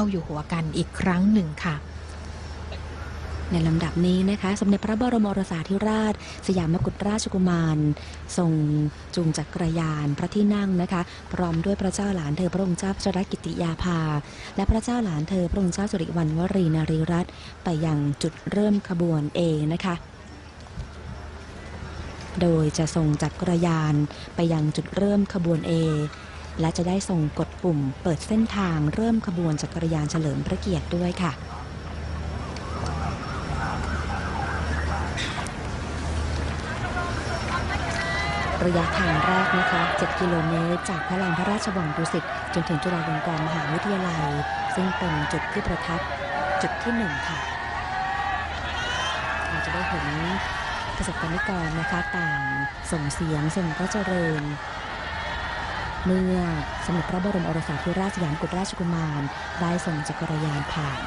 าอยู่หัวกันอีกครั้งหนึ่งค่ะ ในลำดับนี้นะคะสมเด็จพระบรมโอรสาธิราช สยามกุฎราชกุมาร ทรงจูงจักรยานพระที่นั่งนะคะ พร้อมด้วยพระเจ้าหลานเธอพระองค์เจ้าพชรกิติยาภา และพระเจ้าหลานเธอพระองค์เจ้าสุริวัณวรีนารีรัตน์ไปยังจุดเริ่มขบวนเอนะคะโดยจะส่งจักรยานไปยังจุดเริ่มขบวน A และจะได้ส่งกดปุ่มเปิดเส้นทางเริ่มขบวนจักรยานเฉลิมพระเกียรติด้วยค่ะ ระยะทางแรกนะคะ 7 กิโลเมตร จากพระลานพระราชวังดุสิตจนถึงจุฬาลงกรณ์มหาวิทยาลัย ซึ่งเป็นจุดที่ประทับจุดที่หนึ่งค่ะ เราจะได้เห็นเกษตรกรนิกรนะคะต่างส่งเสียงส่งพระเจริญ เมื่อสมเด็จพระบรมโอรสาธิราชสยามกุฎราชกุมารได้ส่งจักรยานผ่าน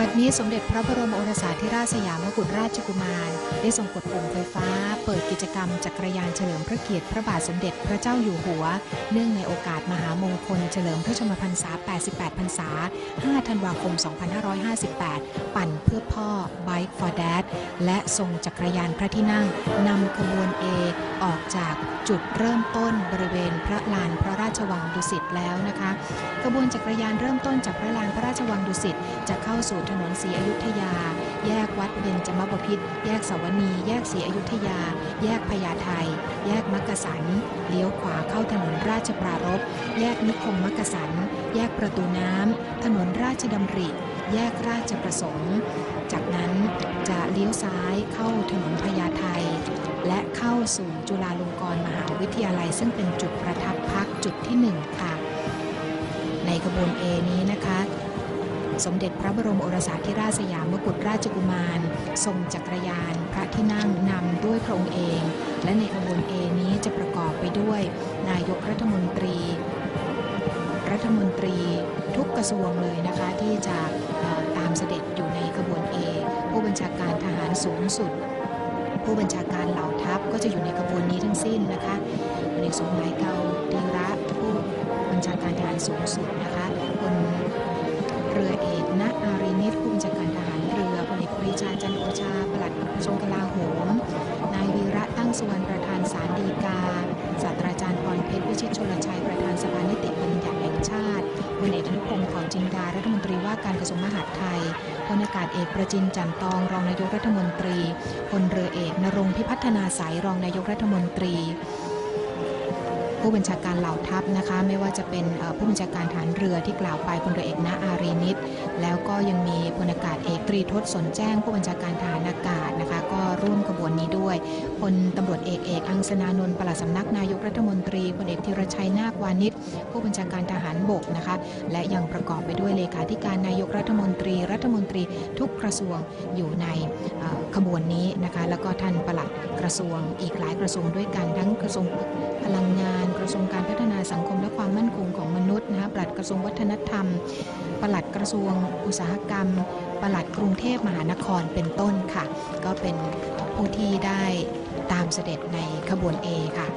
บัดนี้สมเด็จพระบรมโอรสาธิราชสยามกุฎราชกุมาร ได้ทรงกดปุ่มไฟฟ้า เปิดกิจกรรมจักรยานเฉลิมพระเกียรติพระบาทสมเด็จพระเจ้าอยู่หัว เนื่องในโอกาสมหามงคลเฉลิมพระชนมพรรษา 88 พรรษา 5 ธันวาคม 2558 ปั่นเพื่อพ่อ Bike for Dad และทรงจักรยานพระที่นั่งนำขบวน A ออกจากจุดเริ่มต้นบริเวณพระลานพระราชวังดุสิตแล้วนะคะขบวนจักรยานเริ่มต้นจากพระลานพระราชวังดุสิตจะเข้าสู่ถนนศรีอยุธยา แยกวัดเบญจมบพิตรแยกสวนี แยกศรีอยุธยา แยกพญาไทแยกมักกะสัน เลี้ยวขวาเข้าถนนราชปรารภแยกนิคมมักกะสัน แยกประตูน้ำ ถนนราชดำริ แยกราชประสงค์ จากนั้นจะเลี้ยวซ้ายเข้าถนนพญาไทและเข้าสู่จุฬาลงกรณ์มหาวิทยาลัย ซึ่งเป็นจุดประทับพักจุดที่หนึ่งค่ะ ในขบวน A นี้นะคะ สมเด็จพระบรมโอรสาธิราชสยามกุฎราชกุมาร ทรงจักรยาน พระที่นั่งนำด้วยพระองค์เอง และในขบวน A นี้จะประกอบไปด้วย นายกรัฐมนตรี รัฐมนตรีทุกกระทรวงเลยนะคะที่จะตามเสด็จอยู่ในขบวน A ผู้บัญชาการทหารสูงสุด ผู้บัญชาการเหล่าทัพก็จะอยู่ในขบวนนี้ทั้งสิ้นนะคะในสมหมายเกาตีระผู้บัญชาการทหารสูงสุดนะคะพล เรือเอกณอารีนิตผู้บัญชาการทหารเรือพลเอกปรีชาจันโอชาปลัดกระทรวงกลาโหม นายวีระตั้งสุวรรณประธานศาลฎีกาศาสตราจารย์พรเพชรวิชิตชลชัยประธานสภานิติบัญญัติแห่งชาติพลเอกอนุพงศ์เผ่าจินดารัฐมนตรีว่าการกระทรวงมหาดไทยพลอากาศเอกประจินจันตองรองนายกรัฐมนตรีพลเรือเอกนรงค์พิพัฒนาสายรองนายกรัฐมนตรีผู้บัญชาการเหล่าทัพนะคะ ไม่ว่าจะเป็นผู้บัญชาการฐานเรือที่กล่าวไปพลเรือเอกณอารีนิต ยังมีพลอากาศเอกตรีทศสนแจ้งผู้บัญชาการทหารอากาศนะคะ ก็ร่วมขบวนนี้ด้วยพลตำรวจเอกเอกอังสนานนท์ปลัดสำนักนายกรัฐมนตรีพลเอกธีรชัยนาควานิชผู้บัญชาการทหารบกนะคะ และยังประกอบไปด้วยเลขาธิการนายกรัฐมนตรี รัฐมนตรีทุกกระทรวงอยู่ในขบวนนี้นะคะ แล้วก็ท่านปลัดกระทรวงอีกหลายกระทรวงด้วยกันทั้งกระทรวงพลังงาน ระทรวงการพัฒนาสังคมและความมั่นคงของมนุษย์นะคะปลัดกระทรวงวัฒนธรรม ปลัดกระทรวงอุตสาหกรรม ปลัดกรุงเทพมหานครเป็นต้นค่ะ ก็เป็นผู้ที่ได้ตามเสด็จในขบวน A ค่ะ